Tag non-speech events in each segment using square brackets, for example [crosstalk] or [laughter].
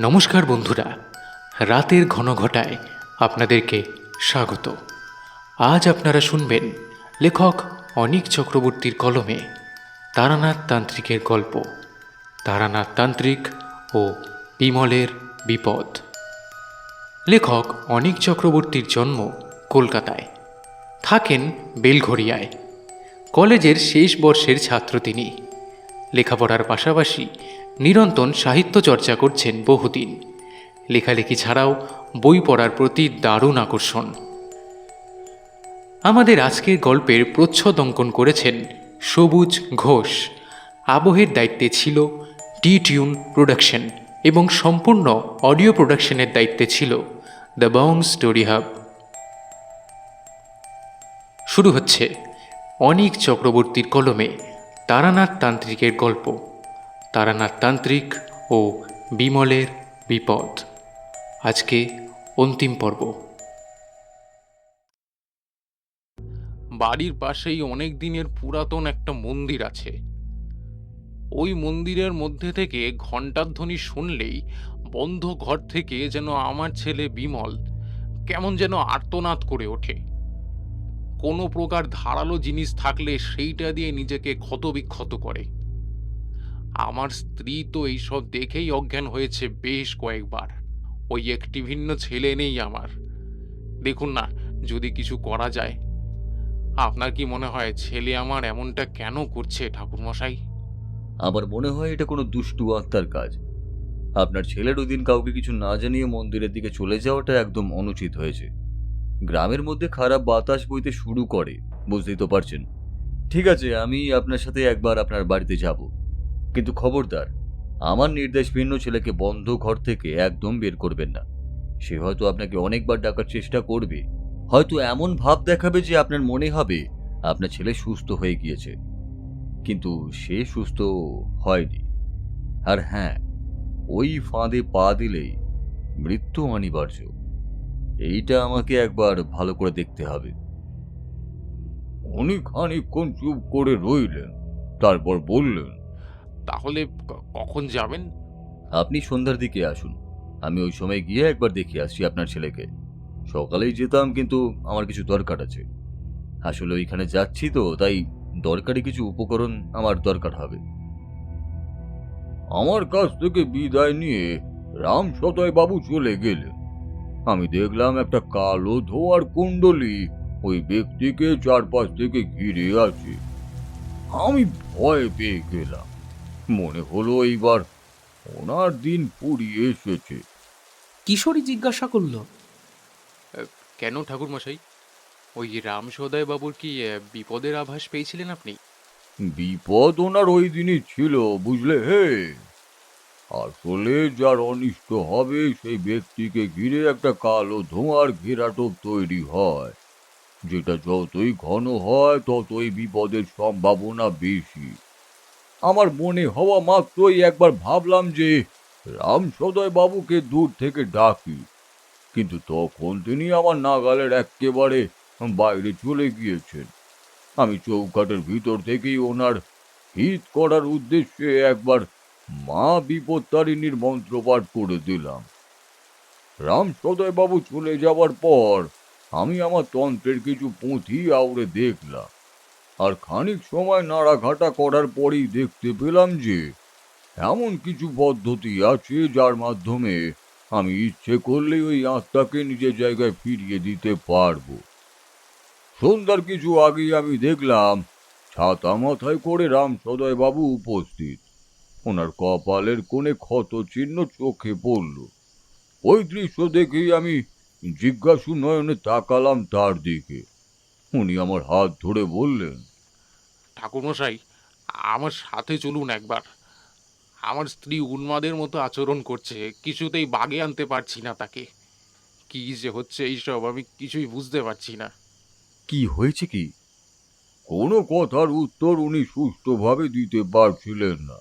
নমস্কার বন্ধুরা। রাতের ঘন ঘটায় আপনাদেরকে স্বাগত। আজ আপনারা শুনবেন লেখক অনিক চক্রবর্তীর কলমে তারানাথ তান্ত্রিকের গল্প। তারানাথ তান্ত্রিক ও বিমলের বিপদ। লেখক অনিক চক্রবর্তীর জন্ম কলকাতায়। থাকেন বেলঘরিয়ায় কলেজের শেষ বর্ষের ছাত্র তিনি। লেখাপড়ার পাশাপাশি নিরন্তন সাহিত্য চর্চা করছেন বহুদিন। লেখালেখি ছাড়াও বই পড়ার প্রতি দারুণ আকর্ষণ। আমাদের আজকের গল্পের প্রচ্ছদ অঙ্কন করেছেন সবুজ ঘোষ। আবহের দায়িত্বে ছিল টি টিউন প্রোডাকশন এবং সম্পূর্ণ অডিও প্রোডাকশনের দায়িত্বে ছিল দ্য বং স্টোরি হাব। শুরু হচ্ছে অনিক চক্রবর্তীর কলমে তারানাথ তান্ত্রিকের গল্প। তারানাথ তান্ত্রিক ও বিমলের বিপদ। আজকে অন্তিম পর্ব। বাড়ির পাশেই অনেক দিনের পুরাতন একটা মন্দির আছে। ওই মন্দিরের মধ্যে থেকে ঘণ্টার ধ্বনি শুনলেই বন্ধ ঘর থেকে যেন আমার ছেলে বিমল কেমন যেন আর্তনাদ করে ওঠে। কোনো প্রকার ধারালো জিনিস থাকলে সেইটা দিয়ে নিজেকে ক্ষতবিক্ষত করে। আমার স্ত্রী তো এইসব দেখেই অজ্ঞান হয়েছে বেশ কয়েকবার। ওই একটি ভিন্ন ছেলে নেই আমার। দেখুন না, যদি কিছু করা যায়। আপনার কি মনে হয় ছেলে আমার এমনটা কেন করছে, ঠাকুরমশাই? আমার মনে হয় এটা কোনো দুষ্টু আত্মার কাজ। আপনার ছেলের ওই দিন কাউকে কিছু না জানিয়ে মন্দিরের দিকে চলে যাওয়াটা একদম অনুচিত হয়েছে। গ্রামের মধ্যে খারাপ বাতাস বইতে শুরু করে, বুঝতেই তো পারছেন। ঠিক আছে, আমি আপনার সাথে একবার আপনার বাড়িতে যাব। কিন্তু খবরদার, আমার নির্দেশ ভিন্ন ছেলেকে বন্ধ ঘর থেকে একদম বের করবেন না। সে হয়তো আপনাকে অনেকবার ডাকার চেষ্টা করবে। হয়তো এমন ভাব দেখাবে যে আপনার মনে হবে আপনার ছেলে সুস্থ হয়ে গিয়েছে। কিন্তু সে সুস্থ হয়নি। আর হ্যাঁ ওই ফাঁদে পা দিলেই মৃত্যু অনিবার্য। এইটা আমাকে একবার ভালো করে দেখতে হবে। উনি খানিকক্ষণ চুপ করে রইলেন, তারপর বললেন তাহলে কখন যাবেন? আপনি সন্ধ্যার দিকে আসুন। আমি ওই সময় গিয়ে একবার দেখে আসছি আপনার ছেলেকে। সকালেই যেতাম কিন্তু আমার কিছু দরকার আছে। আসলে ওইখানে যাচ্ছি তো, তাই দরকারি কিছু উপকরণ আমার দরকার হবে। আমার কাছ থেকে বিদায় নিয়ে রাম সতয় বাবু চলে গেলেন আমি দেখলাম একটা কালো ধোয়ার কুণ্ডলি ওই ব্যক্তিকে চারপাশ থেকে ঘিরে আছে। আমি ভয় পেয়ে গেলাম। মনে হলো এইবার ওনার দিন পুরিয়ে এসেছে। কিশোরী জিজ্ঞাসা করল কেন ঠাকুরমশাই? ওই রামসোদয় বাবুর কি বিপদের আভাস পেয়েছিলেন আপনি? বিপদ ওনার ওই দিনই ছিল বুঝলে? হে! আসলে যার অনিষ্ট হবে সেই ব্যক্তিকে ঘিরে একটা কালো ধোঁয়ার ঘেরাটোপ তৈরি হয়। যেটা যতই ঘন হয় ততই বিপদের সম্ভাবনা বেশি। আমার মনে হওয়া মাত্রই একবার ভাবলাম যে রাম সদয় বাবুকে দূর থেকে ডাকি। কিন্তু তখন তিনি আমার নাগালের একেবারে বাইরে চলে গিয়েছেন। আমি চৌকাটের ভিতর থেকেই ওনার হিত করার উদ্দেশ্যে একবার মা বিপত্তারিণীর মন্ত্রপাঠ করে দিলাম। রাম বাবু চলে যাওয়ার পর আমি আমার তন্ত্রের কিছু পুঁথি আউড়ে দেখলাম। আর খানিক সময় নাড়াঘাটা করার পরেই দেখতে পেলাম যে, এমন কিছু পদ্ধতি আছে যার মাধ্যমে আমি ইচ্ছে করলেই ওই আত্মাকে নিজের জায়গায় ফিরিয়ে দিতে পারব। সন্ধ্যার কিছু আগেই আমি দেখলাম, ছাতা মাথায় করে রাম বাবু উপস্থিত। ওনার কপালের কোণে ক্ষত চিহ্ন চোখে পড়ল। ওই দৃশ্য দেখেই আমি জিজ্ঞাসু নয়নে তাকালাম তার দিকে। উনি আমার হাত ধরে বললেন ঠাকুরমশাই, আমার সাথে চলুন একবার। আমার স্ত্রী উন্মাদের মতো আচরণ করছে, কিছুতেই বাগে আনতে পারছি না তাকে। কি যে হচ্ছে এইসব আমি কিছুই বুঝতে পারছি না। কি হয়েছে কি? কোনো কথার উত্তর উনি সুস্থভাবে দিতে পারছিলেন না।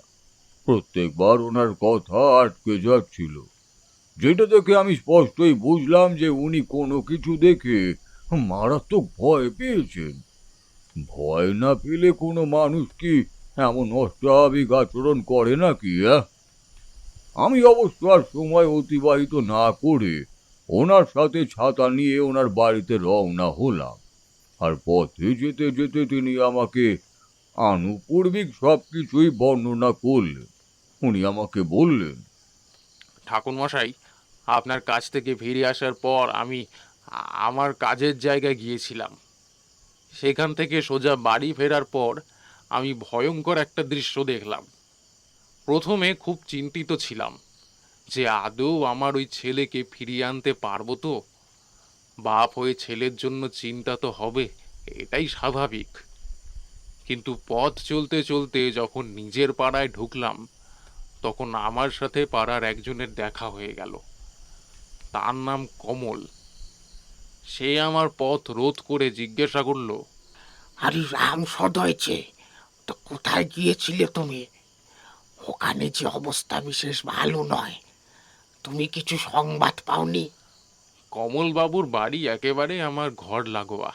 প্রত্যেকবার ওনার কথা আটকে যাচ্ছিল। যেটা দেখে আমি স্পষ্টই বুঝলাম যে উনি কোনো কিছু দেখে মারাত্মক ভয় পেয়েছেন। ভয় না পেলে কোনো মানুষ কি এমন অস্বাভাবিক আচরণ করে নাকি হ্যাঁ আমি অবশ্য আর সময় অতিবাহিত না করে ওনার সাথে ছাতা নিয়ে ওনার বাড়িতে রওনা হলাম। আর পথে যেতে যেতে তিনি আমাকে আনুপূর্বিক সব কিছুই বর্ণনা করলেন। উনি আমাকে বললেন ঠাকুরমশাই আপনার কাছ থেকে ফিরে আসার পর আমি আমার কাজের জায়গায় গিয়েছিলাম। সেখান থেকে সোজা বাড়ি ফেরার পর আমি ভয়ঙ্কর একটা দৃশ্য দেখলাম। প্রথমে খুব চিন্তিত ছিলাম যে আদৌ আমার ওই ছেলেকে ফিরিয়ে আনতে পারব তো? বাপ হয়ে ছেলের জন্য চিন্তা তো হবে, এটাই স্বাভাবিক। কিন্তু পথ চলতে চলতে যখন নিজের পাড়ায় ঢুকলাম, তখন আমার সাথে পাড়ার একজনের দেখা হয়ে গেল। তার নাম কমল। সে আমার পথ রোধ করে জিজ্ঞাসা করল আরে রাম সদ হয়েছে তো কোথায় গিয়েছিলে তুমি? ওখানে যে অবস্থা বিশেষ ভালো নয়। তুমি কিছু সংবাদ পাওনি? কমলবাবুর বাড়ি একেবারে আমার ঘর লাগোয়া।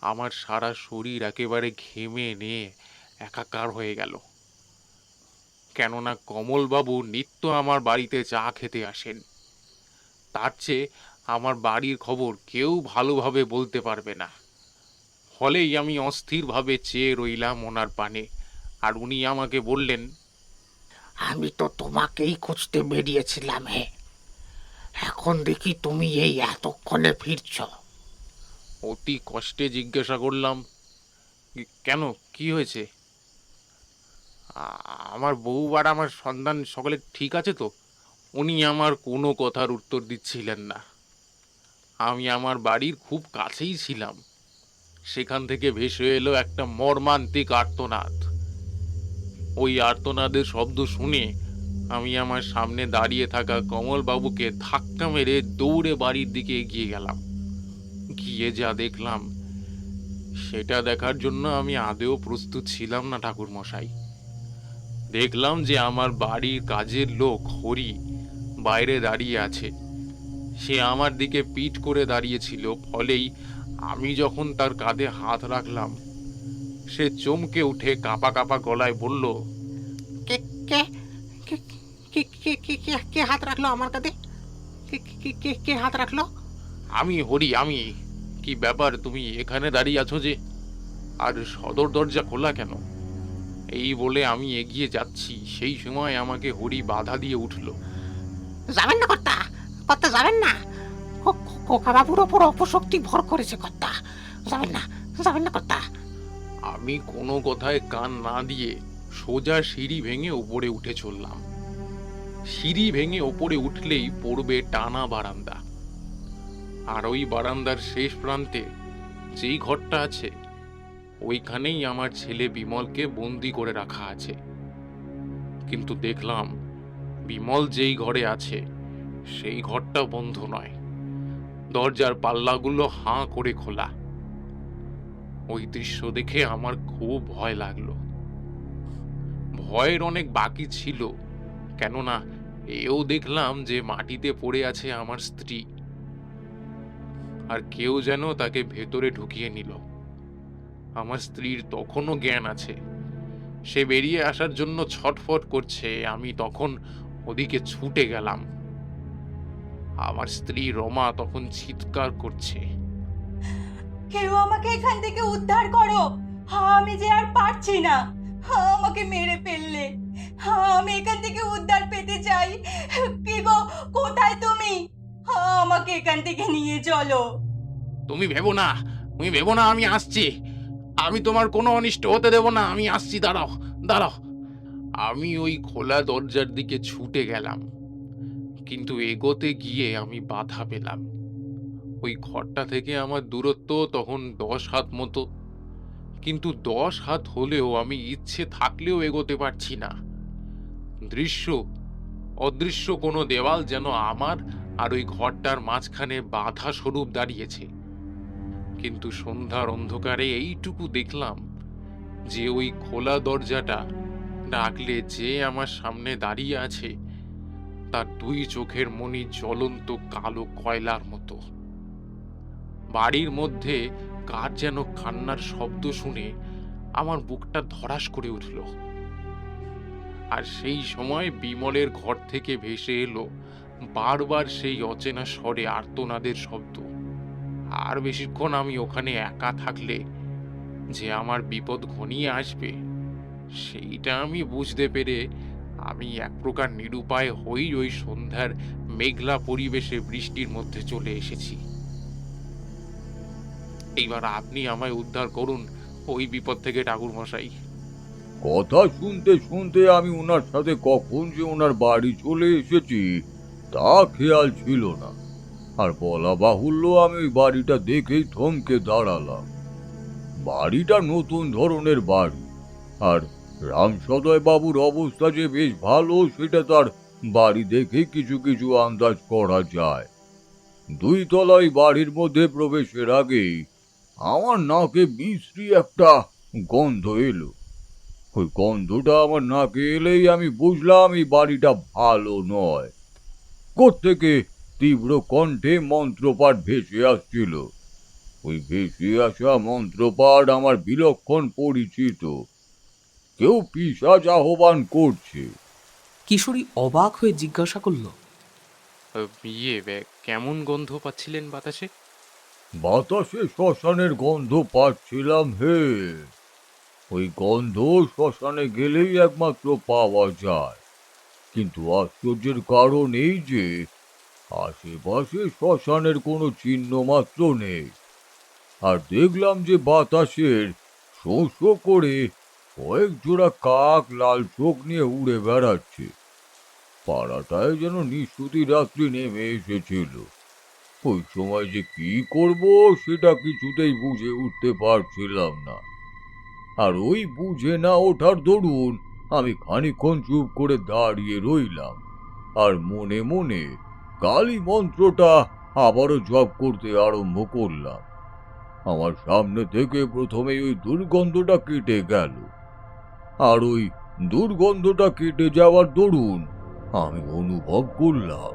আমার সারা শরীর একেবারে ঘেমে নিয়ে একাকার হয়ে গেল। কেননা কমলবাবু নিত্য আমার বাড়িতে চা খেতে আসেন। তার চেয়ে আমার বাড়ির খবর কেউ ভালোভাবে বলতে পারবে না। ফলেই আমি অস্থিরভাবে চেয়ে রইলাম ওনার পানে আর উনি আমাকে বললেন আমি তো তোমাকেই খুঁজতে বেরিয়েছিলাম হে। এখন দেখি তুমি এই এতক্ষণে ফিরছ। অতি কষ্টে জিজ্ঞাসা করলাম কেন? কি হয়েছে? আমার বউ আর আমার সন্তান সকলে ঠিক আছে তো? উনি আমার কোনো কথার উত্তর দিচ্ছিলেন না। আমি আমার বাড়ির খুব কাছেই ছিলাম। সেখান থেকে ভেসে এলো একটা মর্মান্তিক আর্তনাদ। ওই আর্তনাদের শব্দ শুনে আমি আমার সামনে দাঁড়িয়ে থাকা কমলবাবুকে ধাক্কা মেরে দৌড়ে বাড়ির দিকে এগিয়ে গেলাম। গিয়ে যা দেখলাম, সেটা দেখার জন্য আমি আদেও প্রস্তুত ছিলাম না ঠাকুর মশাই দেখলাম যে আমার বাড়ির কাজের লোক হরি বাইরে দাঁড়িয়ে আছে। সে আমার দিকে পিঠ করে দাঁড়িয়েছিল ফলেই আমি যখন তার কাঁধে হাত রাখলাম সে চমকে উঠে কাঁপা কাঁপা গলায় বলল কে কে কে কে কে কে কে হাত রাখল আমার কাঁধে? কে কে কে কে হাত রাখল? আমি হরি আমি কি ব্যাপার তুমি এখানে দাঁড়িয়ে আছো যে? আর সদর দরজা খোলা কেন? এই বলে আমি এগিয়ে যাচ্ছি সেই সময় আমাকে হরি বাধা দিয়ে উঠল। যাবেন না কর্তা কর্তা যাবেন না? কোকা বাবুর ওপর অপশক্তি ভর করেছে কর্তা। যাবেন না যাবেন না কর্তা। আমি কোনো কথায় কান না দিয়ে সোজা সিঁড়ি ভেঙে ওপরে উঠে চললাম। সিঁড়ি ভেঙে ওপরে উঠলেই পড়বে টানা বারান্দা। আর ওই বারান্দার শেষ প্রান্তে যেই ঘরটা আছে, ওইখানেই আমার ছেলে বিমলকে বন্দি করে রাখা আছে। কিন্তু দেখলাম বিমল যেই ঘরে আছে সেই ঘরটা বন্ধ নয়। দরজার পাল্লাগুলো হাঁ করে খোলা। ওই দৃশ্য দেখে আমার খুব ভয় লাগল। ভয়ের অনেক বাকি ছিল, কেননা এও দেখলাম যে মাটিতে পড়ে আছে আমার স্ত্রী। আর কেউ যেন তাকে ভেতরে ঢুকিয়ে নিল। আমার স্ত্রীর তখনও জ্ঞান আছে। সে বেরিয়ে আসার জন্য ছটফট করছে, আমি তখন ওদিকে ছুটে গেলাম। আমার স্ত্রী রমা তখন চিৎকার করছে। কেউ আমাকে এখান থেকে উদ্ধার করো। আমি যে আর পারছি না। আমাকে মেরে ফেললে। আমি এখান থেকে উদ্ধার পেতে চাই। কি গো কোথায় তুমি? আমাকে এখান থেকে নিয়ে চলো। তুমি ভেবো না তুমি ভেবো না আমি আসছি। আমি তোমার কোনো অনিষ্ট হতে দেব না আমি আসছি দাঁড়াও দাঁড়াও। আমি ওই খোলা দরজার দিকে ছুটে গেলাম। কিন্তু এগোতে গিয়ে আমি বাধা পেলাম। ওই ঘরটা থেকে আমার দূরত্ব তখন দশ হাত মতো। কিন্তু দশ হাত হলেও আমি ইচ্ছে থাকলেও এগোতে পারছি না। দৃশ্য, অদৃশ্য কোনো দেওয়াল যেন আমার আর ওই ঘরটার মাঝখানে বাধা স্বরূপ দাঁড়িয়েছে। কিন্তু সন্ধ্যার অন্ধকারে এইটুকু দেখলাম যে ওই খোলা দরজাটা ডাকলে যে আমার সামনে দাঁড়িয়ে আছে তার দুই চোখের মনি জ্বলন্ত কালো কয়লার মতো। বাড়ির মধ্যে কার যেন কান্নার শব্দ শুনে আমার বুকটা ধরাস করে উঠল। আর সেই সময় বিমলের ঘর থেকে ভেসে এলো বারবার সেই অচেনা স্বরে আর্তনাদের শব্দ। আর বেশিক্ষণ আমি ওখানে একা থাকলে যে আমার বিপদ ঘনিয়ে আসবে, সেইটা আমি বুঝতে পেরে আমি এক প্রকার নিরুপায় হই ওই সন্ধ্যার মেঘলা পরিবেশে বৃষ্টির মধ্যে চলে এসেছি। এইবার আপনি আমায় উদ্ধার করুন ওই বিপদ থেকে ঠাকুর মশাই কথা শুনতে শুনতে আমি ওনার সাথে কখন যে ওনার বাড়ি চলে এসেছি, তা খেয়াল ছিল না। আর বলা বাহুল্য আমি ওই বাড়িটা দেখেই থমকে দাঁড়ালাম। বাড়িটা নতুন ধরনের বাড়ি, আর বাবুর অবস্থা যে বেশ ভালো, সেটা তার বাড়ি দেখে কিছু কিছু আন্দাজ করা যায়। দুই তলায় বাড়ির মধ্যে প্রবেশের আগেই আমার নাকে বিশ্রী একটা গন্ধ এলো। ওই গন্ধটা আমার নাকে এলেই আমি বুঝলাম এই বাড়িটা ভালো নয়। কোত্থেকে তীব্র কণ্ঠে মন্ত্রপাঠ ভেসে আসছিল। ওই ভেসে আসা মন্ত্রপাঠ আমার বিলক্ষণ পরিচিত। কেউ পিসাজ আহ্বান করছে। কিশোরী অবাক হয়ে জিজ্ঞাসা করল ইয়ে বে- কেমন গন্ধ পাচ্ছিলেন বাতাসে? বাতাসে শ্মশানের গন্ধ পাচ্ছিলাম হে। ওই গন্ধ শ্মশানে গেলেই একমাত্র পাওয়া যায়। কিন্তু আশ্চর্যের কারণ এই যে আশেপাশে শ্মশানের কোনো চিহ্ন মাত্র নেই। আর দেখলাম যে বাতাসের শো শো করে কয়েক জোড়া কাক লাল চোখ নিয়ে উড়ে বেড়াচ্ছে। পাড়াটায় যেন নিশুতি রাত্রি নেমে এসেছিল। ওই সময় যে কি করব সেটা কিছুতেই বুঝে উঠতে পারছিলাম না। আর ওই বুঝে না ওঠার দরুন আমি খানিক্ষণ চুপ করে দাঁড়িয়ে রইলাম। আর মনে মনে কালী মন্ত্রটা আবারও জপ করতে আরম্ভ করলাম। আমার সামনে থেকে প্রথমেই ওই দুর্গন্ধটা কেটে গেল। আর ওই দুর্গন্ধটা কেটে যাওয়ার দরুন আমি অনুভব করলাম।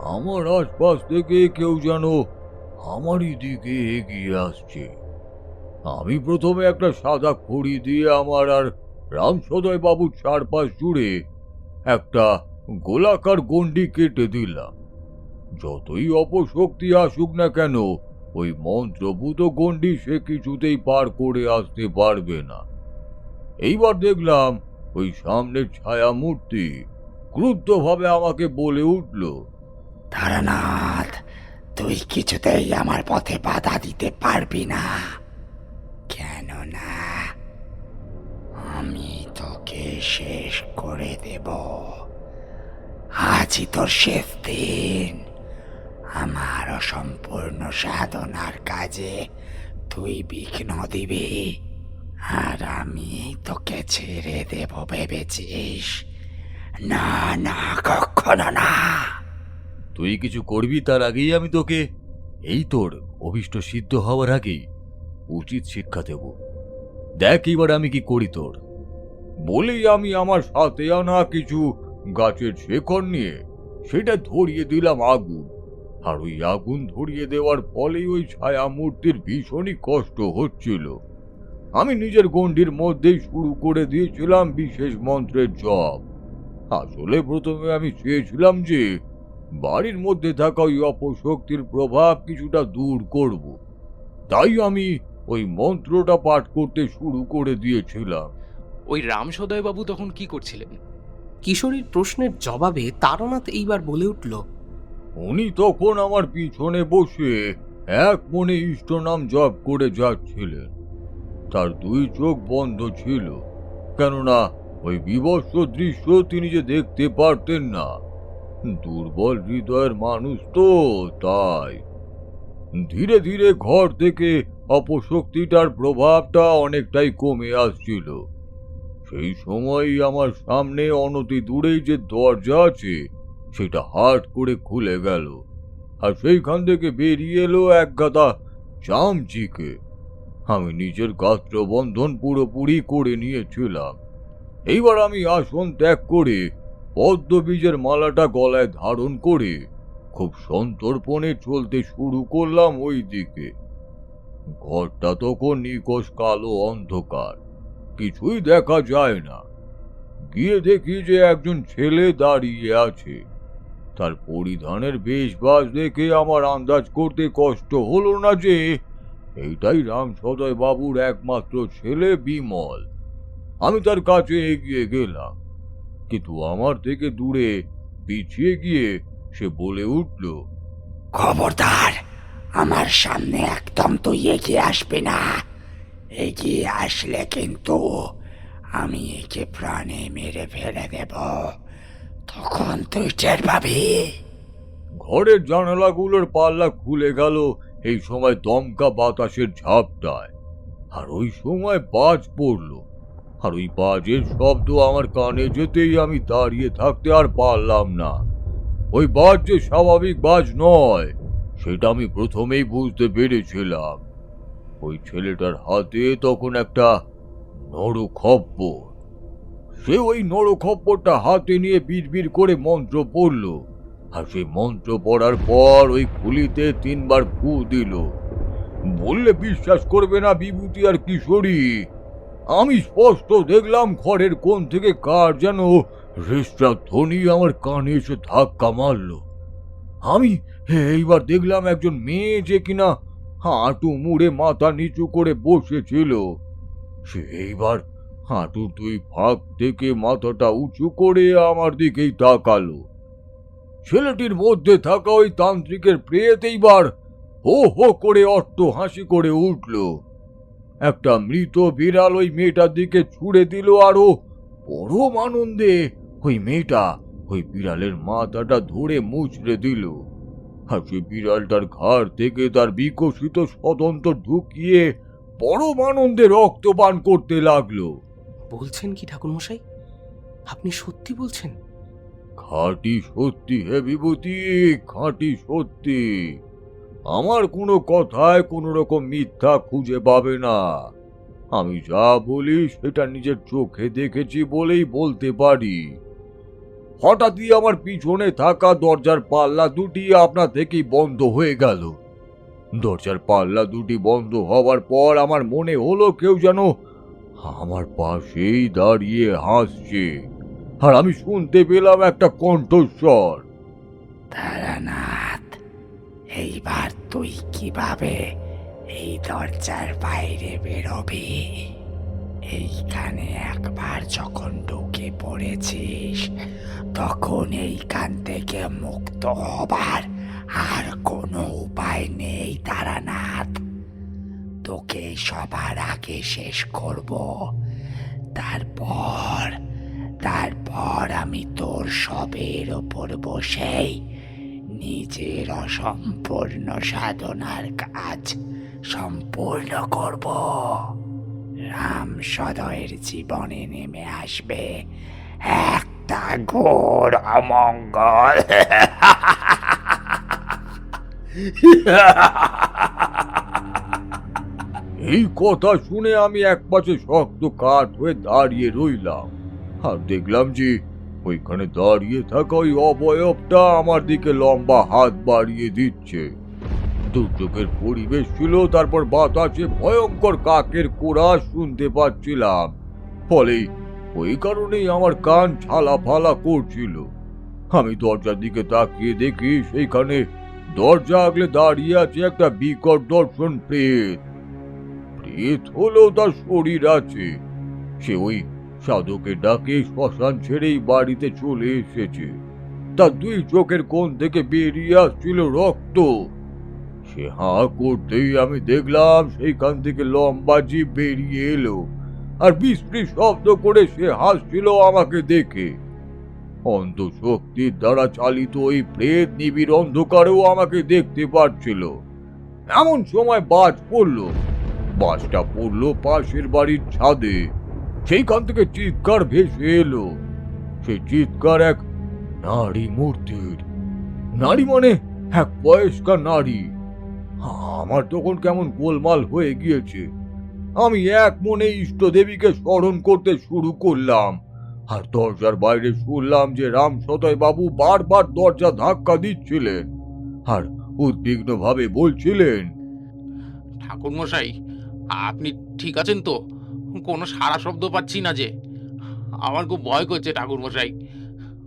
আমার আশপাশ থেকে কেউ যেন আমারই দিকে এগিয়ে আসছে। আমি প্রথমে একটা সাদা খড়ি দিয়ে আমার আর রামসদয় বাবুর চারপাশ জুড়ে একটা গোলাকার গণ্ডি কেটে দিলাম। যতই অপশক্তি আসুক না কেন, ওই মন্ত্রভূত গণ্ডি সে কিছুতেই পার করে আসতে পারবে না। এইবার দেখলাম ওই সামনের ছায়া মূর্তি ক্রুদ্ধভাবে আমাকে বলে উঠল, তারানাথ, তুই কিছুতেই আমার পথে বাধা দিতে পারবি না। কেননা আমি তোকে শেষ করে দেব। আজই তোর শেষ দিন। আমার অসম্পূর্ণ সাধনার কাজে তুই বিঘ্ন দিবি। আর আমি তোকে ছেড়ে দেব, ভেবেছিস? না না, কখনো না। তুই কিছু করবি তার আগেই আমি তোকে? এই তোর অভিষ্ট সিদ্ধ হওয়ার আগেই উচিত শিক্ষা দেব। দেখ এবার আমি কি করি তোর। বলেই আমি আমার সাথে আনা কিছু গাছের শেকড় নিয়ে, সেটা ধরিয়ে দিলাম আগুন। আর ওই আগুন ধরিয়ে দেওয়ার ফলেই ওই ছায়া মূর্তির ভীষণই কষ্ট হচ্ছিল। আমি নিজের গণ্ডির মধ্যেই শুরু করে দিয়েছিলাম বিশেষ মন্ত্রের জপ। আসলে প্রথমে আমি চেয়েছিলাম যে বাড়ির মধ্যে থাকা ওই অপশক্তির প্রভাব কিছুটা দূর করব। তাই আমি ওই মন্ত্রটা পাঠ করতে শুরু করে দিয়েছিলাম। ওই রামসদয় বাবু তখন কি করছিলেন? কিশোরীর প্রশ্নের জবাবে তারানাথ এইবার বলে উঠল উনি তখন আমার পিছনে বসে এক মনে ইষ্ট নাম জপ করে যাচ্ছিলেন। তার দুই চোখ বন্ধ ছিল, কেননা ওই বিভৎস দৃশ্য তিনি যে দেখতে পারতেন না। দুর্বল হৃদয়ের মানুষ তো তাই। ধীরে ধীরে ঘর থেকে অপশক্তিটার প্রভাবটা অনেকটাই কমে আসছিল। সেই সময়ই আমার সামনে অনতি দূরেই যে দরজা আছে, সেটা হাট করে খুলে গেল, আর সেইখান থেকে বেরিয়ে এলো এক গাদা চামচিকে। আমি নিজের গাত্রবন্ধন পুরোপুরি করে নিয়েছিলাম। এইবার আমি আসন ত্যাগ করে পদ্মবীজের মালাটা গলায় ধারণ করে খুব সন্তর্পণে চলতে শুরু করলাম ওই দিকে। ঘরটা তখন নিকশ কালো অন্ধকার, কিছুই দেখা যায় না। গিয়ে দেখি যে একজন ছেলে দাঁড়িয়ে আছে। তার পরিধানের বেশবাস দেখে আমার আন্দাজ করতে কষ্ট হলো না যে এইটাই রাম সদয় বাবুর একমাত্র ছেলে বিমল। আমি তার কাছে এগিয়ে গেলাম কিন্তু আমার থেকে দূরে পিছিয়ে গিয়ে সে বলে উঠল খবরদার আমার সামনে একদম তুই এগিয়ে আসবে না। এগিয়ে আসলে কিন্তু আমি একে প্রাণে মেরে ফেলে দেব। তখন তুই টের পাবি? ঘরের জানালাগুলোর পাল্লা খুলে গেল এই সময় দমকা বাতাসের ঝাপটায় আর ওই সময় বাজ পড়ল। আর ওই বাজের শব্দ আমার কানে যেতেই আমি দাঁড়িয়ে থাকতে আর পারলাম না। ওই বাজ যে স্বাভাবিক বাজ নয়, সেটা আমি প্রথমেই বুঝতে পেরেছিলাম। ওই ছেলেটার হাতে তখন একটা নরখপ্পর সে ওই নরখপ্পরটা হাতে নিয়ে বিড়বিড় করে মন্ত্র পড়ল। আর সেই মন্ত্র পড়ার পর ওই খুলিতে তিনবার ফু দিল। বললে বিশ্বাস করবে না বিভূতি আর কিশোরী। আমি স্পষ্ট দেখলাম ঘরের কোণ থেকে কার যেন রেস্টা ধ্বনি আমার কানে এসে ধাক্কা মারলো। আমি এইবার দেখলাম একজন মেয়ে যে কিনা হাঁটু মুড়ে মাথা নিচু করে বসেছিল। সে এইবার হাঁটুর দুই ফাঁক থেকে মাথাটা উঁচু করে আমার দিকেই তাকালো। ছেলেটির মধ্যে থাকা ওই তান্ত্রিকের প্রেত এইবার হো হো করে অট্ট হাসি করে উঠল। একটা মৃত বিড়াল ওই মেয়েটার দিকে ছুড়ে দিল আরও পরম আনন্দে ওই মেয়েটা ওই বিড়ালের মাথাটা ধরে মুচড়ে দিল। আর সেই বিড়ালটার ঘাড় থেকে তার বিকশিত স্বতন্ত্র ঢুকিয়ে পরম আনন্দে রক্তপান করতে লাগল। বলছেন কি ঠাকুরমশাই? আপনি সত্যি বলছেন? খাঁটি সত্যি হে বিভূতি, খাঁটি সত্যি। আমার কোনো কথায় কোনো রকম মিথ্যা খুঁজে পাবে না। আমি যা বলি সেটা নিজের চোখে দেখেছি বলেই বলতে পারি। হঠাৎই আমার পিছনে থাকা দরজার পাল্লা দুটি আপনা থেকেই বন্ধ হয়ে গেল। দরজার পাল্লা দুটি বন্ধ হওয়ার পর আমার মনে হলো কেউ যেন আমার পাশেই দাঁড়িয়ে হাসছে। আর আমি শুনতে পেলাম একটা কণ্ঠস্বর। তারানাথ, এইবার তুই কীভাবে এই দরজার বাইরে বেরোবি? এইখানে একবার যখন ঢুকে পড়েছিস, তখন এইখান থেকে মুক্ত হবার আর কোনো উপায় নেই তারানাথ। তোকে সবার আগে শেষ করব, তারপর তারপর আমি তোর সবের ওপর বসেই নিজের অসম্পূর্ণ সাধনার কাজ সম্পূর্ণ করব। রাম সদয়ের জীবনে নেমে আসবে। একটা ঘোর অমঙ্গল। এই কথা শুনে আমি এক পাশে শক্ত কাঠ হয়ে দাঁড়িয়ে রইলাম। আর দেখলাম যে ওইখানে দাঁড়িয়ে থাকা ওই অবয়বটা আমার দিকে লম্বা হাত বাড়িয়ে দিচ্ছে। দুর্যোগের পরিবেশ ছিল, তারপর বাতাসে ভয়ঙ্কর কাকের কোরাস শুনতে পাচ্ছিলাম। ফলে ওই কারণেই আমার কান ছালা ফালা করছিল। আমি দরজার দিকে তাকিয়ে দেখি সেইখানে দরজা আগলে দাঁড়িয়ে আছে একটা বিকট দর্শন প্রেত প্রেত হলেও তার শরীর আছে। সে ওই সাধকের ডাকে শ্মশান ছেড়েই বাড়িতে চলে এসেছে। তার দুই চোখের কোণ থেকে বেরিয়ে আসছিল রক্ত। সে হাঁ করতেই আমি দেখলাম সেইখান থেকে লম্বা জিভ বেরিয়ে এলো আর বিস্পৃ শব্দ করে সে হাসছিল আমাকে দেখে। অন্তঃশক্তির দ্বারা চালিত ওই প্রেত নিবিড় অন্ধকারেও আমাকে দেখতে পারছিল। এমন সময় বাজ পড়ল। বাজটা পড়ল পাশের বাড়ির ছাদে। সেইখান থেকে চিৎকার ভেসে এলো। সেই চিৎকার এক নারী মূর্তির। নারী মানে এক বয়স্কা নারী। আমার তখন কেমন গোলমাল হয়ে গিয়েছে। আমি এক মনে ইষ্ট দেবীকে স্মরণ করতে শুরু করলাম। আর দরজার বাইরে শুনলাম যে রাম সদয় বাবু বারবার দরজা ধাক্কা দিচ্ছিলেন আর উদ্বিগ্ন ভাবে বলছিলেন, ঠাকুরমশাই, আপনি ঠিক আছেন তো? কোনো সারা শব্দ পাচ্ছি না যে। আমার খুব ভয় করছে ঠাকুরমশাই।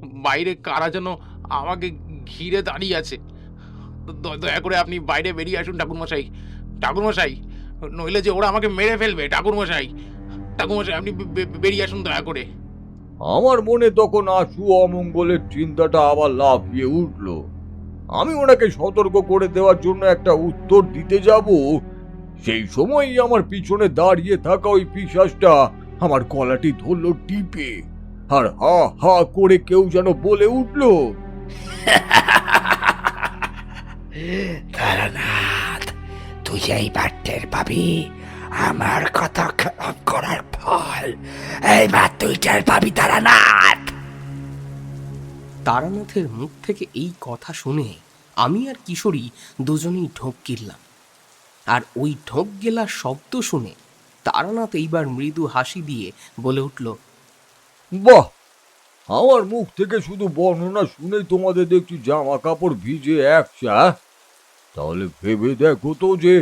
বাইরে কারা যেন আমাকে ঘিরে দাঁড়িয়ে আছে। দয়া করে আপনি বাইরে বেরিয়ে আসুন ঠাকুরমশাই। ঠাকুরমশাই, নইলে যে ওরা আমাকে মেরে ফেলবে, ঠাকুরমশাই। ঠাকুরমশাই, আপনি বেরিয়ে আসুন দয়া করে। আমার মনে তখন আশু অমঙ্গলের চিন্তাটা আবার লাফিয়ে উঠল। আমি ওনাকে সতর্ক করে দেওয়ার জন্য একটা উত্তর দিতে যাব সেই সময়ই আমার পিছনে দাঁড়িয়ে থাকা ওই পিশাসটা আমার গলাটি ধরলো টিপে। আর হা হা করে কেউ যেন বলে উঠল তারানাথ তুই এইবার টের পাবি। আমার কথা খারাপ করার ফল। এইবার তুই টের পাবি তারানাথ! তারানাথের মুখ থেকে এই কথা শুনে আমি আর কিশোরী দুজনেই ঢোক গিললাম আর ওই ঢোক গেলার শব্দ শুনে তারানাথ এইবার মৃদু হাসি দিয়ে বলে উঠল বাহ আমার মুখ থেকে শুধু বর্ণনা শুনেই তোমাদের দেখছি জামা কাপড় ভিজে একচা তাহলে ভেবে দেখো তো যে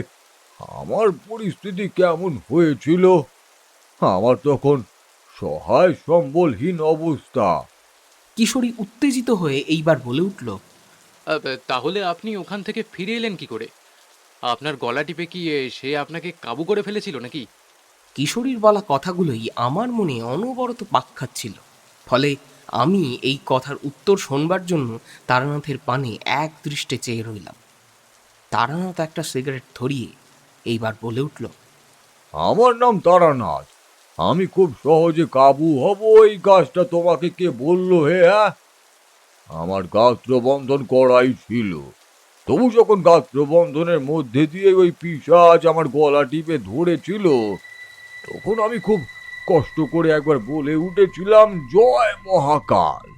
আমার পরিস্থিতি কেমন হয়েছিল। আমার তখন সহায় সম্বলহীন অবস্থা। কিশোরী উত্তেজিত হয়ে এইবার বলে উঠল তাহলে আপনি ওখান থেকে ফিরে এলেন কি করে? আপনার গলা টিপে কি এ, সে আপনাকে কাবু করে ফেলেছিল নাকি? কিশোরীর বলা কথাগুলোই আমার মনে অনবরত পাক খাচ্ছিল। ফলে আমি এই কথার উত্তর শোনবার জন্য তারানাথের পানে এক দৃষ্টে চেয়ে রইলাম। তারানাথ একটা সিগারেট ধরিয়ে এইবার বলে উঠল আমার নাম তারানাথ। আমি খুব সহজে কাবু হব এই কাজটা তোমাকে কে বলল হে হ্যাঁ? আমার গাত্র বন্ধন করাই ছিল। তবু যখন গাত্র বন্ধনের মধ্যে দিয়ে ওই পিসাজ আমার গলা টিপে ধরেছিল, তখন আমি খুব কষ্ট করে একবার বলে উঠেছিলাম, জয় মহাকাল।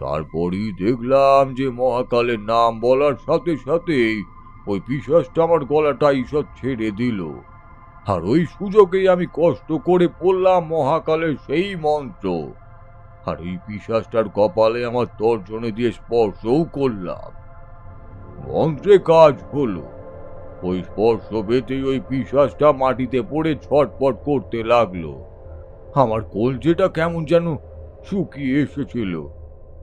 তারপরই দেখলাম যে মহাকালের নাম বলার সাথে সাথেই ওই পিসাজটা আমার গলাটা ঈষৎ ছেড়ে দিল। আর ওই সুযোগেই আমি কষ্ট করে পড়লাম মহাকালের সেই মন্ত্র। আর এই পিসাসটার কপালে আমার তর্জনে দিয়ে স্পর্শও করলাম। মন্ত্রে কাজ হলো। ওই স্পর্শ পেতেই ওই পিসাসটা মাটিতে পড়ে ছটপট করতে লাগল। আমার কলজেটা কেমন যেন শুকিয়ে এসেছিল।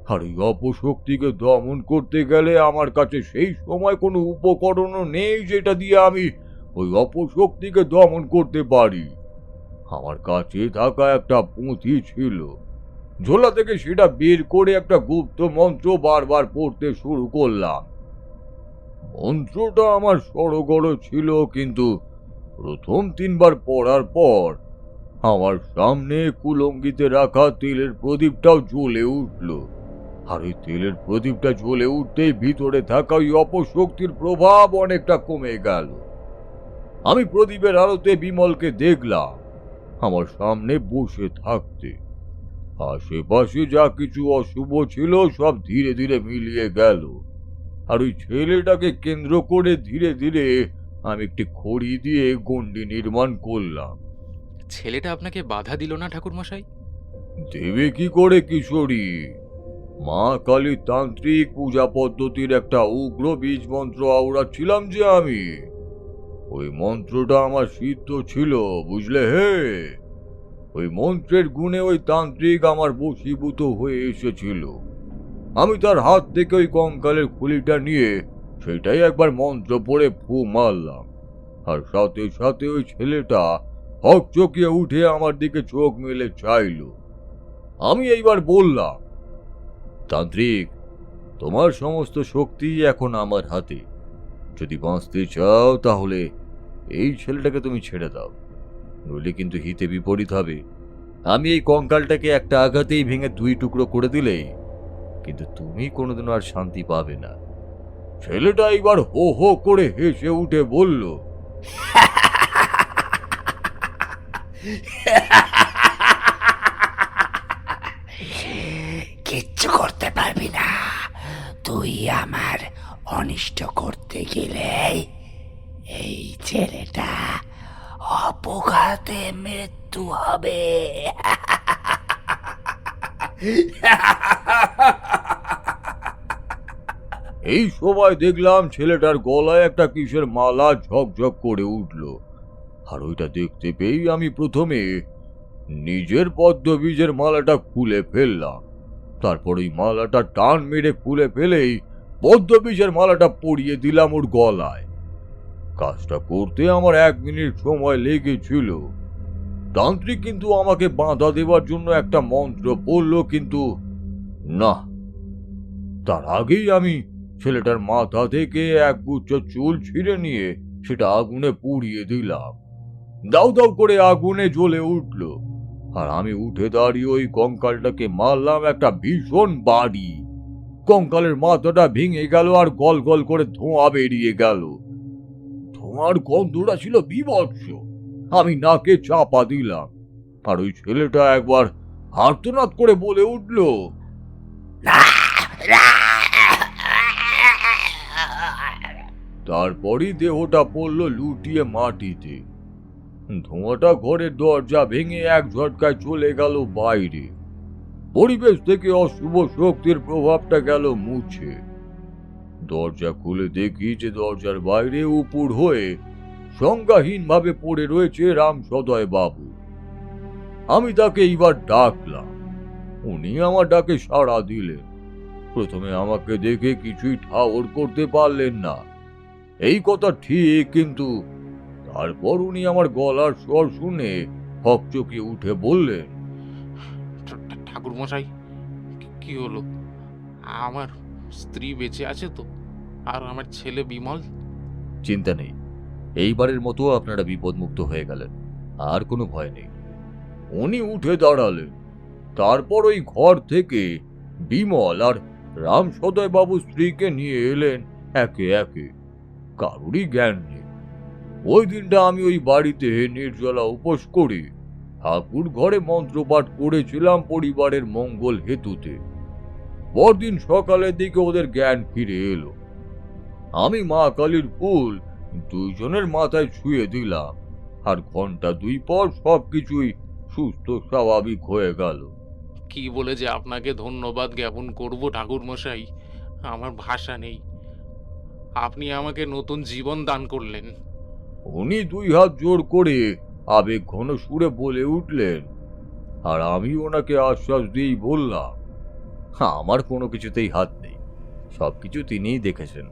আর এই অপশক্তিকে দমন করতে গেলে আমার কাছে সেই সময় কোনো উপকরণও নেই যেটা দিয়ে আমি ওই অপশক্তিকে দমন করতে পারি। আমার কাছে থাকা একটা পুঁথি ছিল। ঝোলা থেকে সেটা বের করে একটা গুপ্ত মন্ত্র বারবার পড়তে শুরু করলাম। মন্ত্রটা আমার সড়গড় ছিল, কিন্তু প্রথম তিনবার পড়ার পর আমার সামনে কুলঙ্গিতে রাখা তেলের প্রদীপটাও জ্বলে উঠল। আর ওই তেলের প্রদীপটা জ্বলে উঠতেই ভিতরে থাকা ওই অপশক্তির প্রভাব অনেকটা কমে গেল। আমি প্রদীপের আলোতে বিমলকে দেখলাম, আমার সামনে বসে থাকতে। আশেপাশে যা কিছু অশুভ ছিল সব ধীরে ধীরে মিলিয়ে গেল। আর ওই ছেলেটাকে কেন্দ্র করে ধীরে ধীরে আমি একটি খড়ি দিয়ে গণ্ডি নির্মাণ করলাম। ছেলেটা আপনাকে বাধা দিল না ঠাকুরমশাই? দেবে কি করে কিশোরী? মা কালী তান্ত্রিক পূজা পদ্ধতির একটা উগ্র বীজ মন্ত্র আওড়াচ্ছিলাম যে আমি। ওই মন্ত্রটা আমার সিদ্ধ ছিল বুঝলে হে? ওই মন্ত্রের গুণে ওই তান্ত্রিক আমার বশীভূত হয়ে এসেছিল। আমি তার হাত থেকে ওই কঙ্কালের খুলিটা নিয়ে সেটাই একবার মন্ত্র পড়ে ফু মারলাম। আর সাথে সাথে ওই ছেলেটা হকচকিয়ে উঠে আমার দিকে চোখ মেলে চাইলো। আমি এইবার বললাম, তান্ত্রিক, তোমার সমস্ত শক্তি এখন আমার হাতে। যদি বাঁচতে চাও তাহলে এই ছেলেটাকে তুমি ছেড়ে দাও। নইলে কিন্তু হিতে বিপরীত হবে। আমি এই কঙ্কালটাকে একটা আঘাতেই ভেঙে দুই টুকরো করে দিলে কিন্তু তুমি কোনোদিনও আর শান্তি পাবে না। ছেলেটা এইবার হো হো করে হেসে উঠে বলল, কিচ্ছু করতে পারবি না। তুই আমার অনিষ্ট করতে গেলে এই ছেলেটা অপঘাতে মৃত্যু হবে। [laughs] এই সময় দেখলাম ছেলেটার গলায় একটা কিসের মালা ঝকঝক করে উঠল। আর ওইটা দেখতে পেয়েই আমি প্রথমে নিজের পদ্মবীজের মালাটা খুলে ফেললাম। তারপর ওই মালাটা টান মেরে খুলে ফেলেই পদ্মবীজের মালাটা পরিয়ে দিলাম ওর গলায়। কাজটা করতে আমার এক মিনিট সময় লেগেছিল। তান্ত্রিক কিন্তু আমাকে বাঁধা দেওয়ার জন্য একটা মন্ত্র বলল কিন্তু না। তার আগেই আমি ছেলেটার মাথা থেকে এক গুচ্ছ চুল ছিঁড়ে নিয়ে সেটা আগুনে পুড়িয়ে দিলাম। দাউ দাউ করে আগুনে জ্বলে উঠল। আর আমি উঠে দাঁড়িয়ে ওই কঙ্কালটাকে মারলাম একটা ভীষণ বাড়ি। কঙ্কালের মাথাটা ভেঙে গেল আর গল গল করে ধোঁয়া বেরিয়ে গেল। ধোঁয়ার গন্ধটা ছিল বিভৎস। আমি নাকে চাপা দিলাম। আর ওই ছেলেটা একবার হার্তনাদ করে বলে উঠল তারপরই দেহটা পড়ল লুটিয়ে মাটিতে। ধোঁয়াটা ঘরের দরজা ভেঙে এক ঝটকায় চলে গেল বাইরে। পরিবেশ থেকে অশুভ শক্তির প্রভাবটা গেল মুছে। দরজা খুলে দেখি যে দরজার বাইরে উপুর হয়ে সংজ্ঞাহীন ভাবে পড়ে রয়েছে রাম সদয় বাবু। আমি তাকে এইবার ডাকলাম। উনি আমার ডাকে সাড়া দিলেন। প্রথমে আমাকে দেখে কিছুই ঠাওর করতে পারলেন না। এই কথা ঠিক কিন্তু তারপর উনি আমার গলার স্বর শুনে হকচকিয়ে উঠে বললেন ঠাকুর মশাই কি হলো? আমার স্ত্রী বেঁচে আছে তো আর আমার ছেলে বিমল? চিন্তা নেই এইবারের মতো আপনারা বিপদমুক্ত হয়ে গেলেন আর কোনো ভয় নেই। উনি উঠে দাঁড়ালেন তারপর ওই ঘর থেকে বিমল আর রাম সদয় বাবু স্ত্রীকে নিয়ে এলেন একে একে। কারুরই জ্ঞান নেই। ওই দিনটা আমি ওই বাড়িতে নির্জলা উপোস করে। ঠাকুর ঘরে মন্ত্রপাঠ করেছিলাম পরিবারের মঙ্গল হেতুতে। পরদিন সকালের দিকে ওদের জ্ঞান ফিরে এলো। আমি মা কালীর ফুল দুইজনের মাথায় ছুঁয়ে দিলাম আর ঘণ্টা দুই পর সবকিছুই সুস্থ, স্বাভাবিক হয়ে গেল। কি বলে যে আপনাকে ধন্যবাদ জ্ঞাপন করব ঠাকুর মশাই আমার ভাষা নেই। আপনি আমাকে নতুন জীবন দান করলেন। উনি দুই হাত জোর করে আবেগ ঘন সুরে বলে উঠলেন, আর আমি ওনাকে আশ্বাস দিয়েই বললাম, আমার কোনো কিছুতেই হাত নেই, সব কিছু তিনিই দেখেছেন।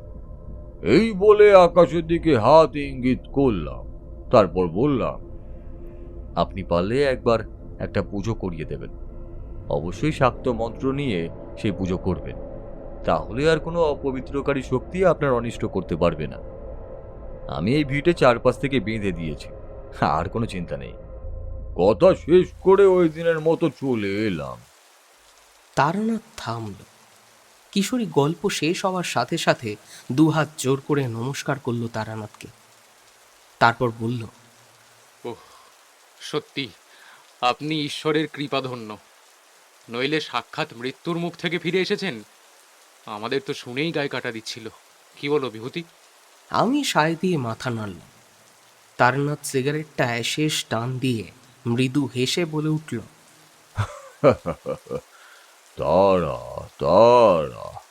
এই বলে আকাশের দিকে হাত ইঙ্গিত করলাম, তারপর বললাম, আপনি পারলে একবার একটা পুজো করিয়ে দেবেন। অবশ্যই শাক্ত মন্ত্র নিয়ে সেই পুজো করবেন। তাহলে আর কোনো অপবিত্রকারী শক্তি আপনার অনিষ্ট করতে পারবে না। আমি এই ভিটে চারপাশ থেকে বেঁধে দিয়েছি আর কোনো চিন্তা নেই। কথা শেষ করে ওই দিনের মতো চলে এলাম। তারানাথ থামল। কিশোরী গল্প শেষ হওয়ার সাথে সাথে দুহাত জোর করে নমস্কার করল তারানাথকে। তারপর বলল ওহ সত্যি আপনি ঈশ্বরের কৃপাধন্য। নইলে সাক্ষাৎ মৃত্যুর মুখ থেকে ফিরে এসেছেন? আমাদের তো শুনেই গায়ে কাটা দিচ্ছিল। কি বলো বিভূতি? আমি সায় দিয়ে মাথা নাড়লাম। তারানাথ সিগারেটটায় শেষ টান দিয়ে মৃদু হেসে বলে উঠল [laughs] তারা তারা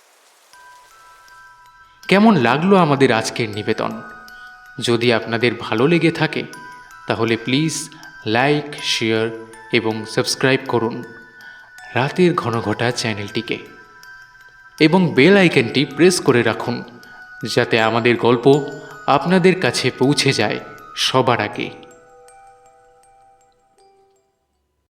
কেমন লাগল আমাদের আজকের নিবেদন? যদি আপনাদের ভালো লেগে থাকে তাহলে প্লিজ লাইক শেয়ার এবং সাবস্ক্রাইব করুন। রাতের ঘন ঘটা চ্যানেলটিকে। এবং বেল আইকনটি প্রেস করে রাখুন, যাতে আমাদের গল্প আপনাদের কাছে পৌঁছে যায় সবার আগে।